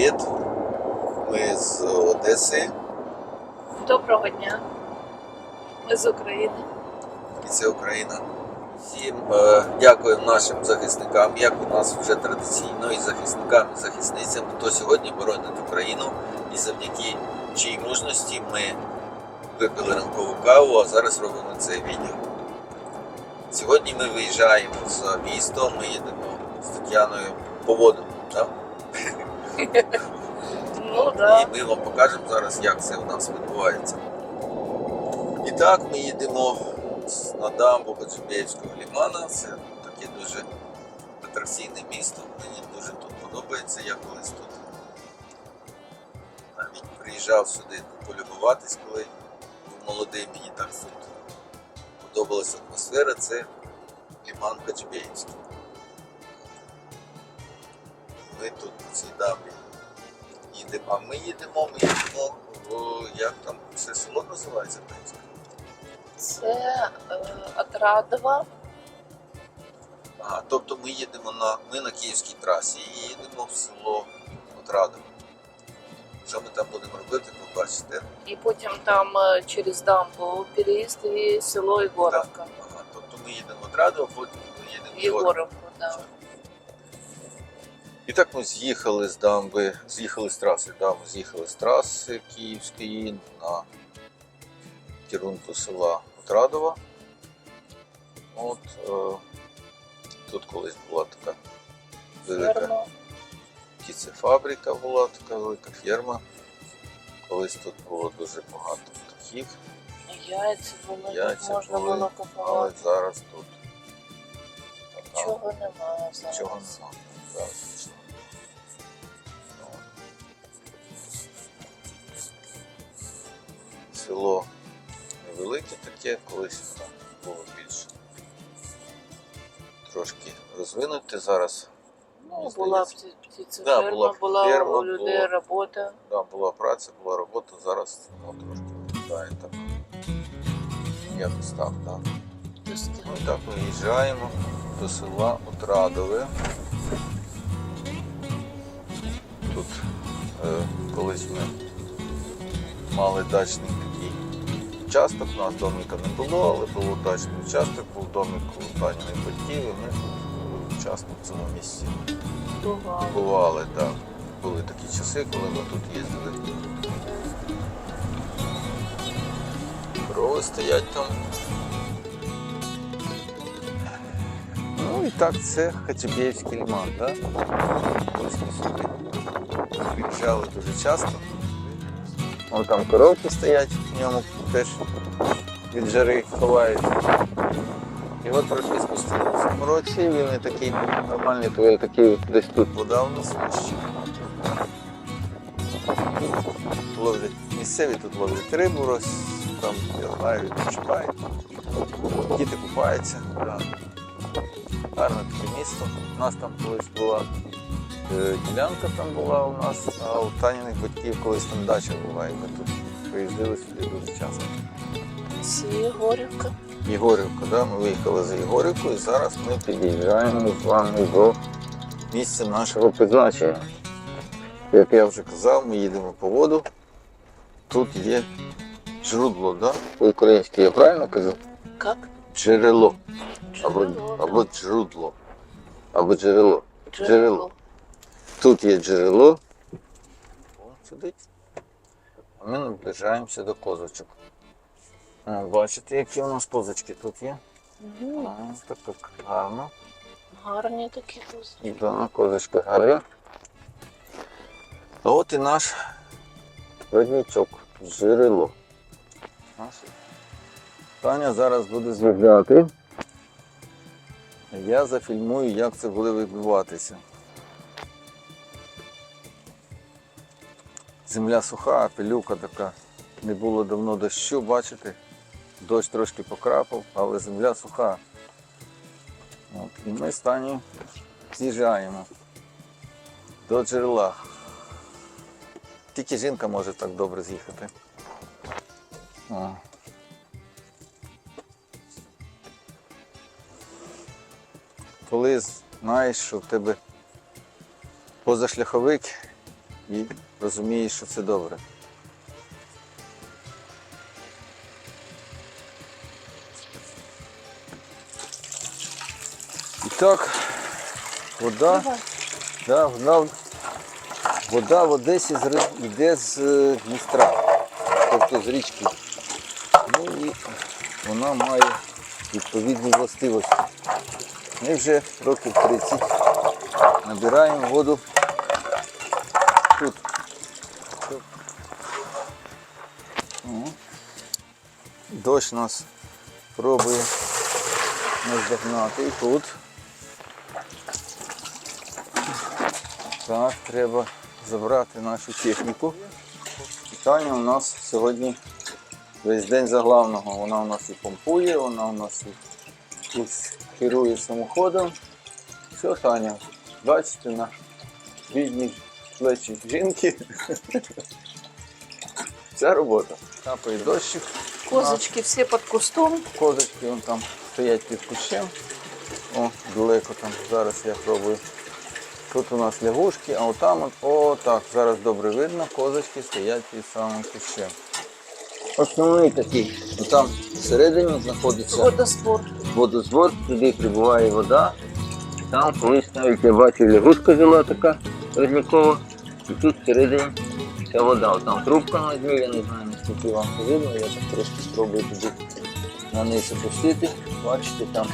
привіт. Ми з Одеси. Доброго дня. Ми з України. І це Україна. Всім е, дякуємо нашим захисникам, як у нас вже традиційно, і захисникам, і захисницям, хто сьогодні боронить Україну. І завдяки чій мужності ми випили ранкову каву, а зараз робимо це відео. Сьогодні ми виїжджаємо з міста, ми їдемо з Тетяною по воду. Да? Ну да. І ми вам покажемо зараз, як це у нас відбувається. І так, ми їдемо на дамбу Коджубєївського лімана. Це таке дуже атракційне місто. Мені дуже тут подобається. Я колись тут навіть приїжджав сюди полюбуватись, коли був молодий. Мені так тут подобалася атмосфера. Це ліман Коджубєївський. Ми тут на цій дамбі їдемо. А ми їдемо, ми їдемо в як там це село називається українське? Це е, Отрадова. Ага, тобто ми їдемо на ми на київській трасі і їдемо в село Отрадово. Що ми там будемо робити, побачите. І потім там е, через дамбу переїзд і село Ігоровка. Ага, тобто ми їдемо в Отрадово, потім ми їдемо в. Єгоровку, да. І так ми з'їхали з дамби, з'їхали з траси. Да, ми з'їхали з траси Київської на керунку села Отрадова. От е, тут колись була така велика Ферма. птицефабрика була, така велика ферма. Колись тут було дуже багато птахів, Яйця були, Яйця можна були, було але зараз тут Нічого немає зараз. Нічого нема. Зараз Село невелике таке, колись воно було більше. Трошки розвинуте зараз. Ну, була пті- Да, була була, ферма, у людей було. робота. Да, була праця, була робота, зараз ну, трошки виглядає так. Якось так, так. Тобто, Ну так ми їжджаємо до села Отрадове. Тут е, колись ми мали дачний участок, у нас домика не було, але був дачний участок, був домик у Таніних батьків, і ми часто в цьому місці бувало. бували. Так. Були такі часи, коли ми тут їздили. Корови стоять там. Ну і так це Хачебєївський лиман, так? Ось ми сюди приїжджали дуже часто. Вон там коровки стоять, в ньому теж від жари ховають. І от спустилися. В цьому році він не такий нормальний, то він такий десь тут вода у нас вище. Ловлять місцеві тут ловлять рибу, роз, там, знаю, відпочивають. Діти купаються. Да. Гарне таке місто. У нас там колись була е, ділянка там була у нас, а у Таніних батьків колись там дача була, і ми тут приїздили сюди дуже часто. Це Єгорівка. Єгорівка, да? ми виїхали за Єгорівку і зараз ми під'їжджаємо з вами до місця нашого призначення. Як я вже казав, ми їдемо по воду. Тут є джерело, да? По-українськи я правильно кажу? Як? Джерело. Або, або джерудло. Або джерело. джерело. Тут є джерело. О, сидить. А ми наближаємося до козочок. Бачите, які у нас козочки тут є? Мгм. Ага, так так гарно. Гарні такі. І да, козочка гарна. А от і наш родничок, джерело. Таня зараз буде звикати. Я зафільмую, як це буде відбуватися. Земля суха, пилюка така. Не було давно дощу, бачите? Дощ трошки покрапав, але земля суха. От, і ми з Танею з'їжджаємо до джерела. Тільки жінка може так добре з'їхати. Коли знаєш, що в тебе позашляховик і розумієш, що це добре. І так, вода, да, вона, вода в Одесі йде з е, Дністра, тобто з річки. Ну і вона має відповідні властивості. Ми вже років 30 набираємо воду тут. Дощ нас пробує наздогнати і тут. Так, треба забрати нашу техніку. Таня у нас сьогодні весь день за главного. Вона у нас і помпує, вона у нас і керує самоходом. Все, Таня, бачите на бідні плечі жінки. Вся робота. Капає дощик. Козочки все под кустом. Козочки вон там стоять під кущем. О, далеко там. Зараз я пробую. Тут у нас лягушки, а отам, от, о, так, зараз добре видно, козочки стоять під самим кущем. Основний такий, там всередині знаходиться Водоспор. водозвод, туди прибуває вода. Там колись навіть я бачив лягушка жила така родникова. І тут всередині ця вода. Там трубка на дні, я не знаю, наскільки вам видно, я так трошки спробую туди на низ опустити. Бачите там.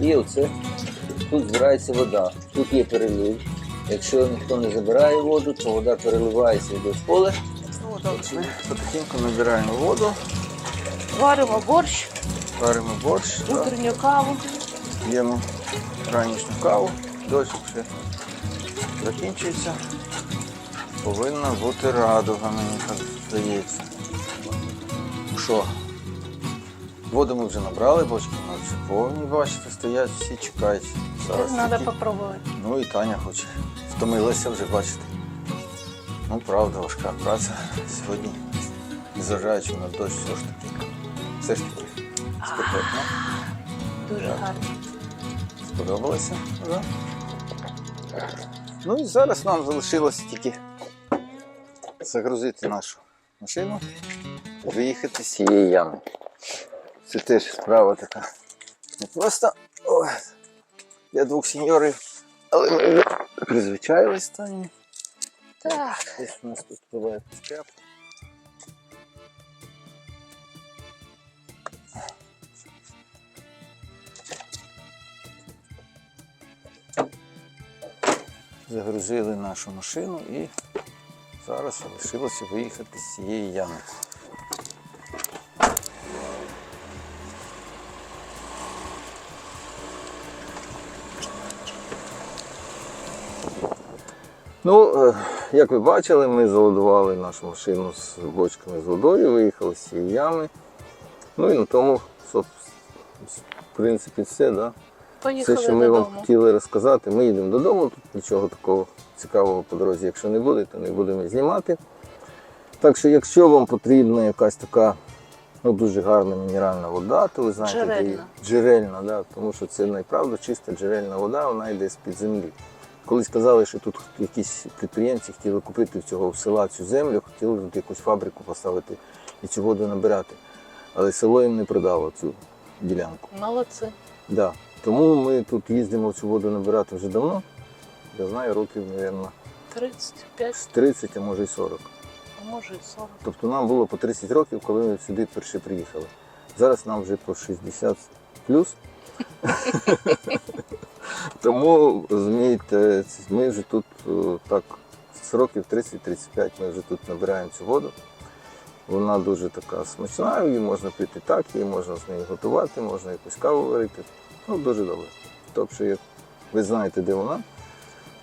І оце тут збирається вода. Тут є перелив. Якщо ніхто не забирає воду, то вода переливається йде в поле. Ну, ми потихеньку набираємо воду, Варимо борщ, варимо борщ. да. утренню каву. П'ємо ранішню каву, дощ вже закінчується. Повинна бути радуга, мені так здається. Що? Воду ми вже набрали, бочки у нас вже повні, бачите, стоять, всі чекають. Зараз Надо тільки- попробовать. Ну і Таня хоче. Втомилася вже, бачите. Ну, правда, важка праця сьогодні. Незважаючи на дощ, все ж таки. Все ж таки спекотно. Дуже Так. гарно. Сподобалося? Да? Ну і зараз нам залишилося тільки загрузити нашу машину, виїхати з цієї ями. Це теж справа така. Не просто ой, для двох сеньорів, але ми вже призвичаїлись стані. Так, Десь у нас тут буває скреп. Загрузили нашу машину і зараз залишилося виїхати з цієї ями. Ну, е, як ви бачили, ми заладували нашу машину з бочками з водою, виїхали з цієї ями. Ну і на тому, в принципі, все. Да? Все, що ми вам хотіли розказати, ми їдемо додому. Тут нічого такого цікавого по дорозі, якщо не буде, то не будемо знімати. Так що, якщо вам потрібна якась така ну, дуже гарна мінеральна вода, то ви знаєте, де її- Джерельна. джерельна, да, тому що це найправда чиста джерельна вода, вона йде з-під землі. Колись казали, що тут якісь підприємці хотіли купити в цього села цю землю, хотіли тут якусь фабрику поставити і цю воду набирати. Але село їм не продало цю ділянку. Молодці. Да. Тому ми тут їздимо в цю воду набирати вже давно. Я знаю, років, мабуть, 35, з 30, а може й 40. а може і 40. Тобто нам було по 30 років, коли ми сюди перші приїхали. Зараз нам вже по 60 плюс. Тому, розумієте, ми вже тут е, так, з років 30-35 ми вже тут набираємо цю воду. Вона дуже така смачна, її можна пити так, її можна з нею готувати, можна якусь каву варити. Ну, дуже добре. Тобто, як ви знаєте, де вона.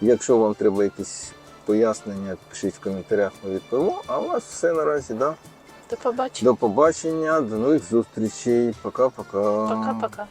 Якщо вам треба якісь пояснення, пишіть в коментарях, ми відповімо. А у вас все наразі, да? До побачення. До побачення, до нових зустрічей. Пока-пока. Пока-пока.